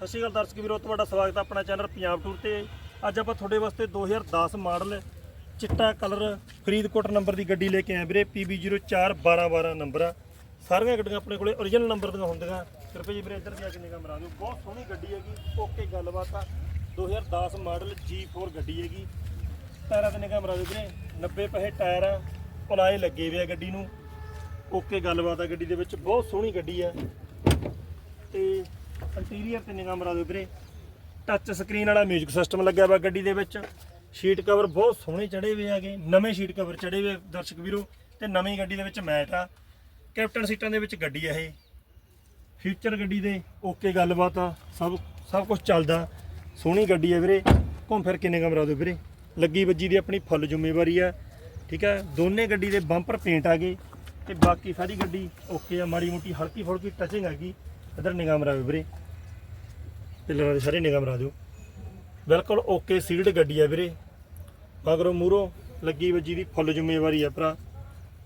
ਸਤਿ ਸ਼੍ਰੀ ਅਕਾਲ ਦਰਸ਼ਕ ਵੀਰੋ, ਤੁਹਾਡਾ ਸਵਾਗਤ ਹੈ ਆਪਣਾ ਚੈਨਲ ਪੰਜਾਬ ਟੂਰ ਤੇ। ਅੱਜ ਆਪਾਂ ਤੁਹਾਡੇ ਵਾਸਤੇ 2010 ਮਾਡਲ ਚਿੱਟਾ ਕਲਰ ਫਰੀਦਕੋਟ ਨੰਬਰ ਦੀ ਗੱਡੀ ਲੈ ਕੇ ਆਏ ਵੀਰੇ PB041212 ਨੰਬਰ ਆ। ਸਾਰੀਆਂ ਗੱਡੀਆਂ ਆਪਣੇ ਕੋਲੇ origignal ਨੰਬਰ ਦੀਆਂ ਹੁੰਦੀਆਂ। ਕਿਰਪਾ ਜੀ ਵੀਰੇ, ਇੱਧਰ ਦੀ ਆ ਕਿੰਨੇ ਮਰਾ ਦਿਓ। ਬਹੁਤ ਸੋਹਣੀ ਗੱਡੀ ਹੈਗੀ, ਓਕੇ ਗੱਲਬਾਤ ਆ। 2010 ਮਾਡਲ G4 ਗੱਡੀ ਹੈਗੀ। ਟਾਇਰਾਂ ਤੇ ਨਿਗਾਹ ਮਰਾ ਦਿਓ ਵੀਰੇ 90 ਪੈਸੇ ਟਾਇਰ ਆ, ਪਲਾਏ ਲੱਗੇ ਹੋਏ ਆ ਗੱਡੀ ਨੂੰ। ਓਕੇ ਗੱਲਬਾਤ ਆ ਗੱਡੀ ਦੇ ਵਿੱਚ, ਬਹੁਤ ਸੋਹਣੀ ਗੱਡੀ ਆ। ਤੇ ਇੰਟੀਰੀਅਰ ਤੇ ਨਿਗਾਹ ਮਰਾ ਦਿਓ ਵੀਰੇ। ਟੱਚ ਸਕਰੀਨ ਵਾਲਾ ਮਿਊਜ਼ਿਕ ਸਿਸਟਮ ਲੱਗਿਆ ਵਾ ਗੱਡੀ ਦੇ ਵਿੱਚ। ਸ਼ੀਟ ਕਵਰ ਬਹੁਤ ਸੋਹਣੇ ਚੜੇ ਹੋਏ ਆਗੇ ਨਵੇਂ ਸ਼ੀਟ ਕਵਰ ਚੜੇ ਹੋਏ ਦਰਸ਼ਕ ਵੀਰੋ, ਤੇ ਨਵੀਂ ਗੱਡੀ ਦੇ ਵਿੱਚ ਮੈਟ ਆ। ਕੈਪਟਨ ਸੀਟਾਂ ਦੇ ਵਿੱਚ ਗੱਡੀ ਆ ਇਹ। ਫਿਊਚਰ ਗੱਡੀ ਦੇ ਓਕੇ ਗੱਲਬਾਤ ਆ। ਸਭ ਸਭ ਕੁਝ ਚੱਲਦਾ। ਸੋਹਣੀ ਗੱਡੀ ਆ ਵੀਰੇ। ਘੁੰਮ ਫਿਰ ਕਿੰਨੇ ਕਮਰਾ ਦਿਓ ਵੀਰੇ। ਲੱਗੀ ਵੱਜੀ ਦੀ ਆਪਣੀ ਫੁੱਲ ਜ਼ਿੰਮੇਵਾਰੀ ਆ। ਠੀਕ ਆ? ਦੋਨੇ ਗੱਡੀ ਦੇ ਬੰਪਰ ਪੇਂਟ ਆ ਗਏ। ਤੇ ਬਾਕੀ ਸਾਰੀ ਗੱਡੀ ਓਕੇ ਆ। ਮਾੜੀ ਮੋਟੀ ਹਲਕੀ ਫੁਲਕੀ ਟਚਿੰਗ ਹੈਗੀ ਇਧਰ ਨਿਗਾਹ ਮਰਾਓ ਵੀਰੇ। ਪਿੱਲਰਾਂ ਦੇ ਸਾਰੇ ਨਿਗਾਹ ਮਰਾ ਦਿਓ। ਬਿਲਕੁਲ ਓਕੇ ਸੀਲਡ ਗੱਡੀ ਆ ਵੀਰੇ। ਮਗਰੋਂ ਮੂਰੋਂ ਲੱਗੀ ਵੱਜੀ ਦੀ ਫੁੱਲ ਜ਼ਿੰਮੇਵਾਰੀ ਆ ਭਰਾ।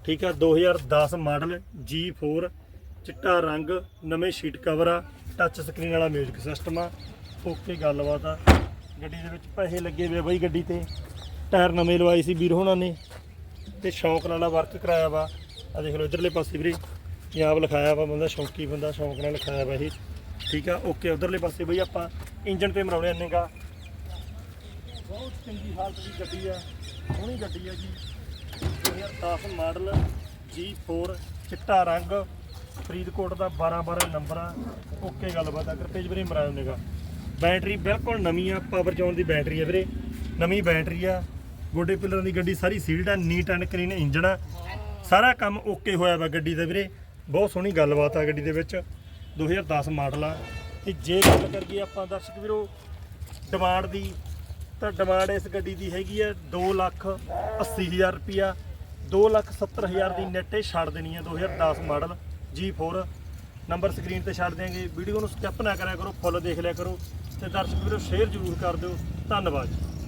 ਠੀਕ ਆ 2010 ਮਾਡਲ G4 ਚਿੱਟਾ ਰੰਗ, ਨਵੇਂ ਸ਼ੀਟ ਕਵਰ ਆ ਟੱਚ ਸਕਰੀਨ ਵਾਲਾ ਮਿਊਜ਼ਿਕ ਸਿਸਟਮ ਆ। ਓਕੇ ਗੱਲਬਾਤ ਆ। ਗੱਡੀ ਦੇ ਵਿੱਚ ਪੈਸੇ ਲੱਗੇ ਹੋਏ ਬਈ ਗੱਡੀ ਤੇ। ਟਾਇਰ ਨਵੇਂ ਲਵਾਏ ਸੀ ਵੀਰ ਹੋਣਾ ਨੇ। ਤੇ ਸ਼ੌਂਕ ਨਾਲ ਵਰਕ ਕਰਾਇਆ ਵਾ। ਆ ਦੇਖ ਲਓ ਇਧਰਲੇ ਪਾਸੇ ਵੀਰੇ। ਪੰਜਾਬ ਲਿਖਾਇਆ ਵਾ ਬੰਦਾ, ਸ਼ੌਂਕੀ ਬੰਦਾ, ਸ਼ੌਂਕ ਨਾਲ ਲਿਖਾਇਆ ਵਾ ਇਹ। ਠੀਕ ਆ, ਓਕੇ, ਉਧਰਲੇ ਪਾਸੇ ਬਈ ਆਪਾਂ ਇੰਜਨ ਤੇ ਮਰਾਉਣੇ ਆਨੇਗਾ ਬਹੁਤ ਚੰਗੀ ਹਾਲਤ ਦੀ ਗੱਡੀ ਆ, ਸੋਹਣੀ ਗੱਡੀ ਆ ਜੀ। 2010 ਮਾਡਲ G4 ਚਿੱਟਾ ਰੰਗ, ਫਰੀਦਕੋਟ ਦਾ 12 12 ਨੰਬਰ ਆ। ਓਕੇ ਗੱਲਬਾਤ ਆ ਕਰਤੇਜ ਵੀਰੇ ਮਰਾਉ ਨੇਗਾ ਬੈਟਰੀ ਬਿਲਕੁਲ ਨਵੀਂ ਆ ਪਾਵਰ ਜੌਨ ਦੀ ਬੈਟਰੀ ਆ ਵੀਰੇ। ਨਵੀਂ ਬੈਟਰੀ ਆ, ਗੋਡੇ ਪਿੱਲਰਾਂ ਦੀ ਗੱਡੀ ਸਾਰੀ ਸੀਲਡ ਆ ਨੀਟ ਐਂਡ ਕਲੀਨ ਇੰਜਣ ਆ। ਸਾਰਾ ਕੰਮ ਓਕੇ ਹੋਇਆ ਵਾ ਗੱਡੀ ਦਾ ਵੀਰੇ। ਬਹੁਤ ਸੋਹਣੀ ਗੱਲਬਾਤ ਆ ਗੱਡੀ ਦੇ ਵਿੱਚ। 2010 ਮਾਡਲ ਆ। ਤੇ ਜੇ ਗੱਲ ਕਰੀਏ ਆਪਾਂ ਦਰਸ਼ਕ ਵੀਰੋ ਡਿਮਾਂਡ ਦੀ, ਤਾਂ ਡਿਮਾਂਡ ਇਸ ਗੱਡੀ ਦੀ ਹੈਗੀ ਆ 2 ਲੱਖ 80 ਹਜ਼ਾਰ ਰੁਪਿਆ 2 ਲੱਖ 70 ਹਜ਼ਾਰ ਦੀ ਨੈਟੇ ਛੱਡ ਦੇਣੀ ਆ 2010 ਮਾਡਲ G4 ਨੰਬਰ ਸਕਰੀਨ ਤੇ ਛੱਡ ਦਿਆਂਗੇ। ਵੀਡੀਓ ਨੂੰ ਸਕਿਪ ਨਾ ਕਰਿਆ ਕਰੋ ਫੁੱਲ ਦੇਖ ਲਿਆ ਕਰੋ। ਤੇ ਦਰਸ਼ਕ ਵੀਰੋ ਸ਼ੇਅਰ ਜ਼ਰੂਰ ਕਰ ਦਿਓ। ਧੰਨਵਾਦ ਜੀ।